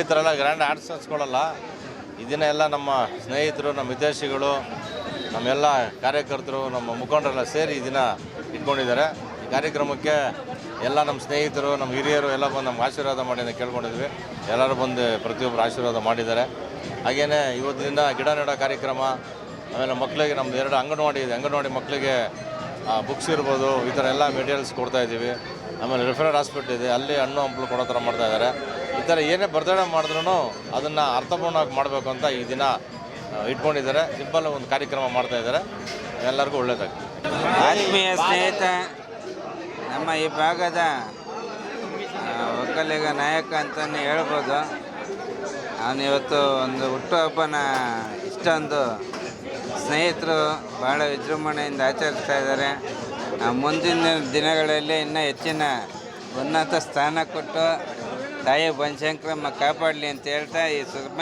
ಈ ಥರ ಎಲ್ಲ ಗ್ರ್ಯಾಂಡ್ ಆರ್ಟ್ಸ್ ಹಚ್ಕೊಳ್ಳಲ್ಲ ಇದನ್ನೆಲ್ಲ ನಮ್ಮ ಸ್ನೇಹಿತರು, ನಮ್ಮ ಹಿತೈಷಿಗಳು, ನಮ್ಮೆಲ್ಲ ಕಾರ್ಯಕರ್ತರು, ನಮ್ಮ ಮುಖಂಡರೆಲ್ಲ ಸೇರಿ ಇದನ್ನ ದಿನ ಇಟ್ಕೊಂಡಿದ್ದಾರೆ. ಈ ಕಾರ್ಯಕ್ರಮಕ್ಕೆ ಎಲ್ಲ ನಮ್ಮ ಸ್ನೇಹಿತರು, ನಮ್ಮ ಹಿರಿಯರು ಎಲ್ಲ ಬಂದು ನಮ್ಗೆ ಆಶೀರ್ವಾದ ಮಾಡಿ ಅಂತ ಕೇಳ್ಕೊಂಡಿದ್ವಿ. ಎಲ್ಲರೂ ಬಂದು ಪ್ರತಿಯೊಬ್ಬರು ಆಶೀರ್ವಾದ ಮಾಡಿದ್ದಾರೆ. ಹಾಗೆಯೇ ಇವತ್ತಿನಿಂದ ಗಿಡ ನೆಡೋ ಕಾರ್ಯಕ್ರಮ, ಆಮೇಲೆ ಮಕ್ಕಳಿಗೆ ನಮ್ಮದು ಎರಡು ಅಂಗನವಾಡಿ ಇದೆ. ಅಂಗನವಾಡಿ ಮಕ್ಕಳಿಗೆ ಬುಕ್ಸ್ ಇರ್ಬೋದು, ಈ ಥರ ಎಲ್ಲ ಮೆಟೀರಿಯಲ್ಸ್ ಕೊಡ್ತಾ ಇದ್ದೀವಿ. ಆಮೇಲೆ ರೆಫರೆಡ್ ಹಾಸ್ಪಿಟ್ಲ್ ಇದೆ. ಅಲ್ಲಿ ಹಣ್ಣು ಹಂಪಲು ಕೊಡೋ ಥರ ಮಾಡ್ತಾ ಇದ್ದಾರೆ. ಈ ಥರ ಏನೇ ಬರ್ತಡೆ ಮಾಡಿದ್ರು ಅದನ್ನು ಅರ್ಥಪೂರ್ಣವಾಗಿ ಮಾಡಬೇಕು ಅಂತ ಈ ದಿನ ಇಟ್ಕೊಂಡಿದ್ದಾರೆ. ಸಿಂಪಲ್ ಒಂದು ಕಾರ್ಯಕ್ರಮ ಮಾಡ್ತಾ ಇದ್ದಾರೆ. ಎಲ್ಲರಿಗೂ ಒಳ್ಳೇದಾಗ್ತದೆ ಆತ್ಮೀಯ ಸ್ನೇಹಿತ, ನಮ್ಮ ಈ ಭಾಗದ ಒಕ್ಕಲಿಗ ನಾಯಕ ಅಂತಲೇ ಹೇಳ್ಬೋದು. ಅವನು ಇವತ್ತು ಒಂದು ಹುಟ್ಟುಹಬ್ಬನ ಇಷ್ಟೊಂದು ಸ್ನೇಹಿತರು ಭಾಳ ವಿಜೃಂಭಣೆಯಿಂದ ಆಚರಿಸ್ತಾ ಇದ್ದಾರೆ. ಮುಂದಿನ ದಿನಗಳಲ್ಲಿ ಇನ್ನೂ ಹೆಚ್ಚಿನ ಉನ್ನತ ಸ್ಥಾನ ಕೊಟ್ಟು ತಾಯಿ ಬನಶಂಕರಮ್ಮ ಕಾಪಾಡಲಿ ಅಂತ ಹೇಳ್ತಾ ಈ ಸುಗಮ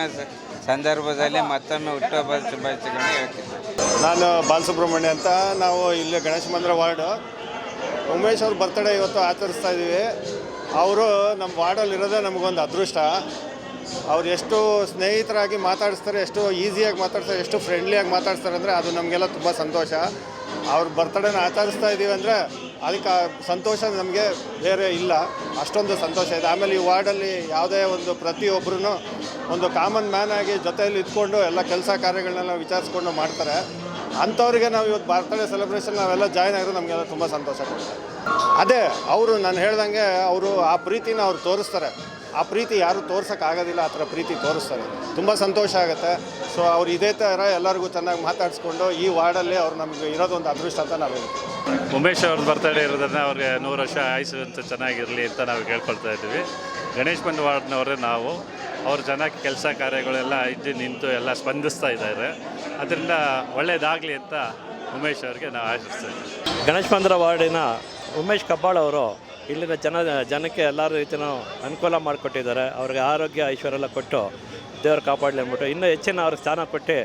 ಸಂದರ್ಭದಲ್ಲಿ ಮತ್ತೊಮ್ಮೆ ಹುಟ್ಟುಹಬ್ಬದ ಶುಭಾಶಯಗಳನ್ನ ಹೇಳ್ತೀನಿ. ನಾನು ಬಾಲಸುಬ್ರಹ್ಮಣ್ಯ ಅಂತ. ನಾವು ಇಲ್ಲಿ ಗಣೇಶ ಮಂದಿರ ವಾರ್ಡು. ಉಮೇಶ್ ಅವ್ರ ಬರ್ತಡೇ ಇವತ್ತು ಆಚರಿಸ್ತಾ ಇದ್ದೀವಿ. ಅವರು ನಮ್ಮ ವಾರ್ಡಲ್ಲಿ ಇರೋದೇ ನಮಗೊಂದು ಅದೃಷ್ಟ. ಅವ್ರು ಎಷ್ಟು ಸ್ನೇಹಿತರಾಗಿ ಮಾತಾಡಿಸ್ತಾರೆ, ಎಷ್ಟು ಈಸಿಯಾಗಿ ಮಾತಾಡ್ತಾರೆ ಎಷ್ಟು ಫ್ರೆಂಡ್ಲಿಯಾಗಿ ಮಾತಾಡ್ತಾರೆ ಅಂದರೆ ಅದು ನಮಗೆಲ್ಲ ತುಂಬ ಸಂತೋಷ. ಅವ್ರ ಬರ್ತಡೇನ ಆಚರಿಸ್ತಾ ಇದ್ದೀವಿ ಅಂದರೆ ಅದಕ್ಕೆ ಸಂತೋಷ ನಮಗೆ ಬೇರೆ ಇಲ್ಲ. ಅಷ್ಟೊಂದು ಸಂತೋಷ ಇದೆ. ಆಮೇಲೆ ಈ ವಾರ್ಡಲ್ಲಿ ಯಾವುದೇ ಒಂದು ಪ್ರತಿಯೊಬ್ಬರೂ ಒಂದು ಕಾಮನ್ ಮ್ಯಾನ್ ಆಗಿ ಜೊತೆಯಲ್ಲಿ ಇದ್ಕೊಂಡು ಎಲ್ಲ ಕೆಲಸ ಕಾರ್ಯಗಳನ್ನೆಲ್ಲ ವಿಚಾರಿಸ್ಕೊಂಡು ಮಾಡ್ತಾರೆ. ಅಂಥವ್ರಿಗೆ ನಾವು ಇವತ್ತು ಬರ್ತಡೇ ಸೆಲೆಬ್ರೇಷನ್ ನಾವೆಲ್ಲ ಜಾಯ್ನ್ ಆಗಿರೋ ನಮಗೆಲ್ಲ ತುಂಬ ಸಂತೋಷ ಕೊಡ್ತಾರೆ ಅದೇ, ಅವರು ನಾನು ಹೇಳ್ದಂಗೆ ಅವರು ಆ ಪ್ರೀತಿನ ಅವ್ರು ತೋರಿಸ್ತಾರೆ. ಆ ಪ್ರೀತಿ ಯಾರು ತೋರ್ಸೋಕ್ಕಾಗೋದಿಲ್ಲ ಆ ಥರ ಪ್ರೀತಿ ತೋರಿಸ್ತಾರೆ. ತುಂಬ ಸಂತೋಷ ಆಗುತ್ತೆ. ಸೊ ಅವ್ರು ಇದೇ ಥರ ಎಲ್ಲರಿಗೂ ಚೆನ್ನಾಗಿ ಮಾತಾಡಿಸ್ಕೊಂಡು ಈ ವಾರ್ಡಲ್ಲಿ ಅವ್ರು ನಮಗೆ ಇರೋದೊಂದು ಅದೃಷ್ಟ ಅಂತ ನಾವು ಹೇಳ್ತೀವಿ. ಉಮೇಶ್ ಅವ್ರ ಬರ್ತಡೇ ಇರೋದನ್ನ ಅವ್ರಿಗೆ ನೂರು ವರ್ಷ ಆಯುಷು ಅಂತ ಚೆನ್ನಾಗಿರಲಿ ಅಂತ ನಾವು ಕೇಳ್ಕೊಳ್ತಾ ಇದ್ದೀವಿ. ಗಣೇಶ್ ಬಂದ್ ವಾರ್ಡ್ನವರೇ ನಾವು. ಅವ್ರು ಚೆನ್ನಾಗಿ ಕೆಲಸ ಕಾರ್ಯಗಳೆಲ್ಲ ಇದ್ದು ನಿಂತು ಎಲ್ಲ ಸ್ಪಂದಿಸ್ತಾ ಇದ್ದಾರೆ. ಅದರಿಂದ ಒಳ್ಳೆಯದಾಗಲಿ ಅಂತ ಉಮೇಶ್ ಅವ್ರಿಗೆ ನಾವು ಆಶಿಸ್ತಾ ಇದ್ದೀವಿ. ಗಣೇಶ್ ಮಂದಿರ ವಾರ್ಡಿನ ಉಮೇಶ್ ಕಬ್ಬಾಳ್ ಅವರು ಇಲ್ಲಿನ ಜನ ಜನಕ್ಕೆ ಎಲ್ಲ ರೀತಿಯೂ ಅನುಕೂಲ ಮಾಡಿಕೊಟ್ಟಿದ್ದಾರೆ. ಅವ್ರಿಗೆ ಆರೋಗ್ಯ ಐಶ್ವರ್ಯ ಎಲ್ಲ ಕೊಟ್ಟು ದೇವರು ಕಾಪಾಡಲಿ ಅಂದ್ಬಿಟ್ಟು ಇನ್ನೂ ಹೆಚ್ಚಿನ ಅವ್ರಿಗೆ ಸ್ಥಾನ ಕೊಟ್ಟು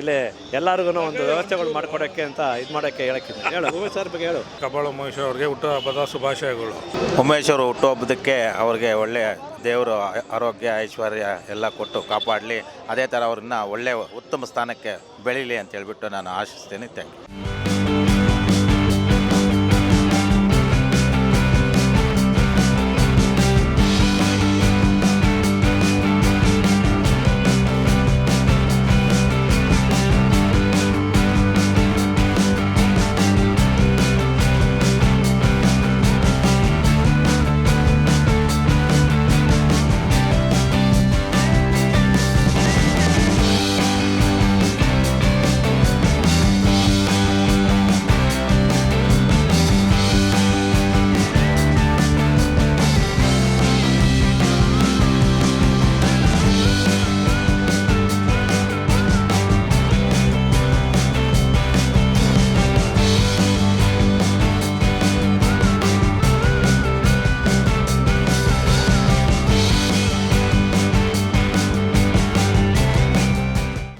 ಇಲ್ಲಿ ಎಲ್ಲರಿಗೂ ಒಂದು ವ್ಯವಸ್ಥೆಗಳು ಮಾಡ್ಕೊಡೋಕ್ಕೆ ಅಂತ ಇದು ಮಾಡೋಕ್ಕೆ ಹೇಳಕ್ಕಿದ್ದೆ ಹೇಳು. ಉಮೇಶ್ ಸರ್ ಬಗ್ಗೆ ಹೇಳು. ಕಪಾಳ ಉಮೇಶ್ ಅವರಿಗೆ ಹುಟ್ಟುಹಬ್ಬದ ಶುಭಾಶಯಗಳು. ಉಮೇಶ್ ಅವರು ಹುಟ್ಟುಹಬ್ಬದಕ್ಕೆ ಅವ್ರಿಗೆ ಒಳ್ಳೆಯ ದೇವರು ಆರೋಗ್ಯ ಐಶ್ವರ್ಯ ಎಲ್ಲ ಕೊಟ್ಟು ಕಾಪಾಡಲಿ. ಅದೇ ಥರ ಅವ್ರನ್ನ ಒಳ್ಳೆಯ ಉತ್ತಮ ಸ್ಥಾನಕ್ಕೆ ಬೆಳೀಲಿ ಅಂತ ಹೇಳಿಬಿಟ್ಟು ನಾನು ಆಶಿಸ್ತೇನೆ. Thank you